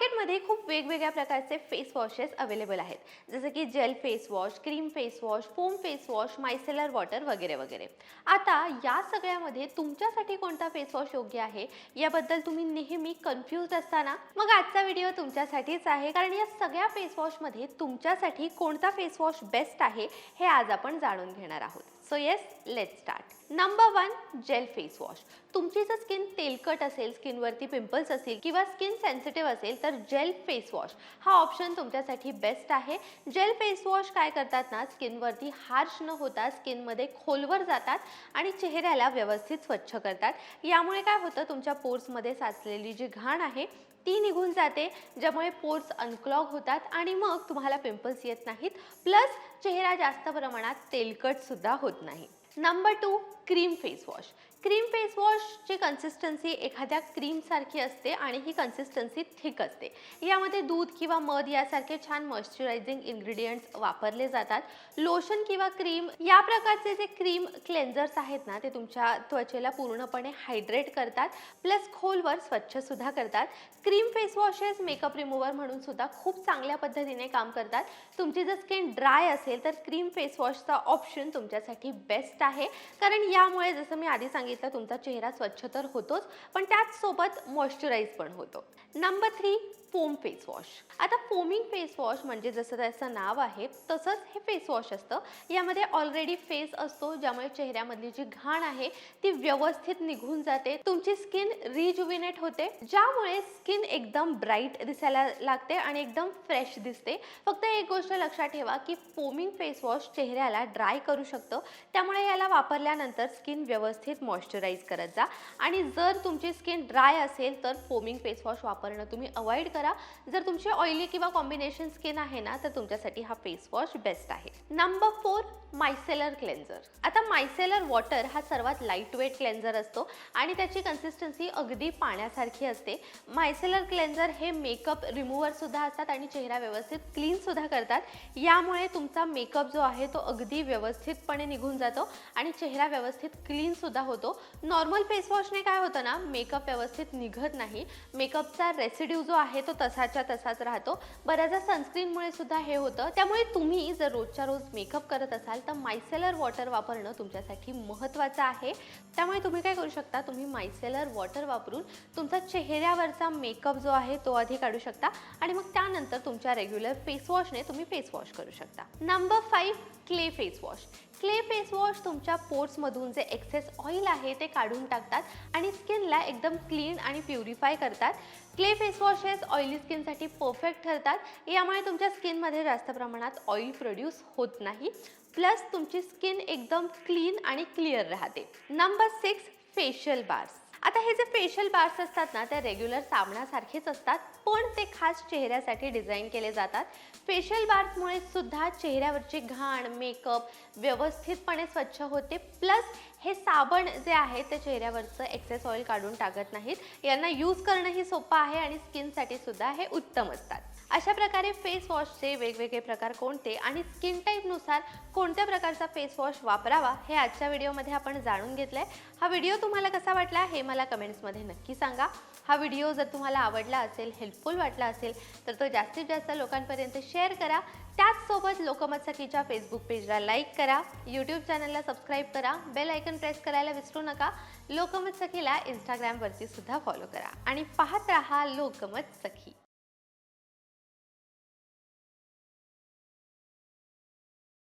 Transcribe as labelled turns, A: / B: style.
A: मार्केटमध्ये खूप वेगवेगळ्या प्रकारचे फेस वॉशेस अवेलेबल आहेत. जसं की gel face wash cream face wash foam face wash micellar water वगैरे वगैरे. आता या सगळ्यामध्ये तुमच्यासाठी कोणता फेस वॉश योग्य आहे? याबद्दल तुम्ही नेहमी कन्फ्यूज असताना मग आजचा व्हिडिओ तुमच्यासाठीच आहे. कारण या सगळ्या फेस वॉशमध्ये तुमच्यासाठी कोणता फेस वॉश बेस्ट आहे हे आज आपण जाणून घेणार आहोत. So yes let start number one gel face wash तुमची जर स्किन तेलकट असेल स्किनवरती पिंपल्स असतील किंवा स्किन सेन्सिटिव्ह असेल तर जेल फेस वॉश हा ऑप्शन तुमच्यासाठी बेस्ट आहे. जेल फेस वॉश काय करतात ना स्किनवरती हार्श न होता स्किनमध्ये खोलवर जातात आणि चेहऱ्याला व्यवस्थित स्वच्छ करतात. यामुळे काय होतं तुमच्या पोर्समध्ये साचलेली जी घाण आहे ती निघून जाते ज्यामुळे पोर्स अनक्लॉग होतात आणि मग तुम्हाला पिंपल्स येत नाहीत. प्लस चेहरा जास्त प्रमाणात तेलकटसुद्धा होत नाही. Number two cream face wash cream face वॉशची consistency एखाद्या क्रीमसारखी असते आणि ही कन्सिस्टन्सी थिक असते. यामध्ये दूध किंवा मध यासारखे छान मॉइश्चरायझिंग इन्ग्रेडियंट्स वापरले जातात. लोशन किंवा क्रीम या प्रकारचे जे क्रीम क्लेन्झर्स आहेत ना ते तुमच्या त्वचेला पूर्णपणे हायड्रेट करतात. प्लस खोलवर स्वच्छसुद्धा करतात. Cream face washes makeup remover म्हणून सुद्धा खूप चांगल्या पद्धतीने काम करतात. तुमची जर स्किन ड्राय असेल तर क्रीम फेस वॉशचा ऑप्शन तुमच्यासाठी बेस्ट आहे. कारण या यामुळे जसं मी आधी सांगितलं तुमचा चेहरा स्वच्छ तर होतोच पण त्याचसोबत मॉइश्चराईज पण होतो. Number three foam face wash आता फोमिंग फेसवॉश म्हणजे जसं त्याचं नाव आहे तसंच हे फेसवॉश असतं. यामध्ये ऑलरेडी फेस असतो ज्यामुळे चेहऱ्यामधली जी घाण आहे ती व्यवस्थित निघून जाते. तुमची स्किन रिज्युविनेट होते ज्यामुळे स्किन एकदम ब्राईट दिसायला लागते आणि एकदम फ्रेश दिसते. फक्त एक गोष्ट लक्षात ठेवा की फोमिंग फेसवॉश चेहऱ्याला ड्राय करू शकतं. त्यामुळे याला वापरल्यानंतर स्किन व्यवस्थित मॉइश्चराईज करत जा. आणि जर तुमची स्किन ड्राय असेल तर फोमिंग फेसवॉश वापरणं तुम्ही अवॉइड करा. जर तुमची ऑइली किंवा कॉम्बिनेशन स्किन आहे ना तर तुमच्यासाठी हा फेस वॉश बेस्ट आहे. नंबर फोर मायसेलर क्लेन्झर आता मायसेलर वॉटर हा सर्वात लाइट वेट क्लेन्झर असतो आणि त्याची कन्सिस्टन्सी अगदी पाण्यासारखी असते. मायसेलर क्लेन्झर हे मेकअप रिमूव्हर सुद्धा असतात आणि चेहरा व्यवस्थित क्लीन सुद्धा करतात. यामुळे तुमचा मेकअप जो आहे तो अगदी व्यवस्थितपणे निघून जातो आणि चेहरा व्यवस्थित क्लीन सुद्धा होतो. नॉर्मल फेसवॉशने काय होतं ना मेकअप व्यवस्थित निघत नाही. मेकअपचा रेसिड्यू जो आहे तो तसाच्या तसाच राहतो. बऱ्याचदा सनस्क्रीनमुळे सुद्धा हे होतं. त्यामुळे तुम्ही जर रोजच्या रोज मेकअप करत असाल तर मायसेलर वॉटर वापरणं तुमच्यासाठी महत्त्वाचं आहे. त्यामुळे तुम्ही काय करू शकता? तुम्ही मायसेलर वॉटर वापरून तुमचा चेहऱ्यावरचा मेकअप जो आहे तो आधी काढू शकता. आणि मग त्यानंतर तुमच्या रेग्युलर फेसवॉशने तुम्ही फेसवॉश करू शकता. Number five clay face wash clay face wash तुमच्या पोर्ट्समधून जे एक्सेस ऑइल आहे ते काढून टाकतात आणि स्किनला एकदम क्लीन आणि प्युरिफाय करतात. Clay face wash washes oily स्किनसाठी परफेक्ट ठरतात. यामुळे तुमच्या स्किनमध्ये जास्त प्रमाणात ऑइल प्रोड्यूस होत नाही. प्लस तुमची स्किन एकदम क्लीन आणि क्लिअर राहते. नंबर सिक्स फेशियल बार्स आता हे जे फेशियल बार्स असतात ना ते रेग्युलर साबणासारखेच असतात पण ते खास चेहऱ्यासाठी डिझाईन केले जातात. फेशियल बार्समुळे सुद्धा चेहऱ्यावरची घाण मेकअप व्यवस्थितपणे स्वच्छ होते. प्लस हे साबण जे आहे ते चेहऱ्यावरचं एक्सेस ऑइल काढून टाकत नाहीत. यांना यूज करणंही सोपं आहे आणि स्किनसाठी सुद्धा हे उत्तम असतात. अशा प्रकारे फेस वॉशचे वेगवेगळे प्रकार कोणते आणि स्किन टाईपनुसार कोणत्या प्रकारचा फेस वॉश वापरावा हे आजच्या व्हिडिओमध्ये आपण जाणून घेतलं आहे हा व्हिडिओ तुम्हाला कसा वाटला हे मला कमेंट्समध्ये नक्की सांगा. हा व्हिडिओ जर तुम्हाला आवडला असेल हेल्पफुल वाटला असेल तर तो जास्तीत जास्त लोकांपर्यंत शेअर करा. त्याचसोबत लोकमत सखीच्या फेसबुक पेजला लाईक करा. यूट्यूब चॅनलला सबस्क्राईब करा. बेल आयकन प्रेस करायला विसरू नका. लोकमत सखीला इंस्टाग्रामवरती सुद्धा फॉलो करा. आणि पाहत राहा लोकमत सखी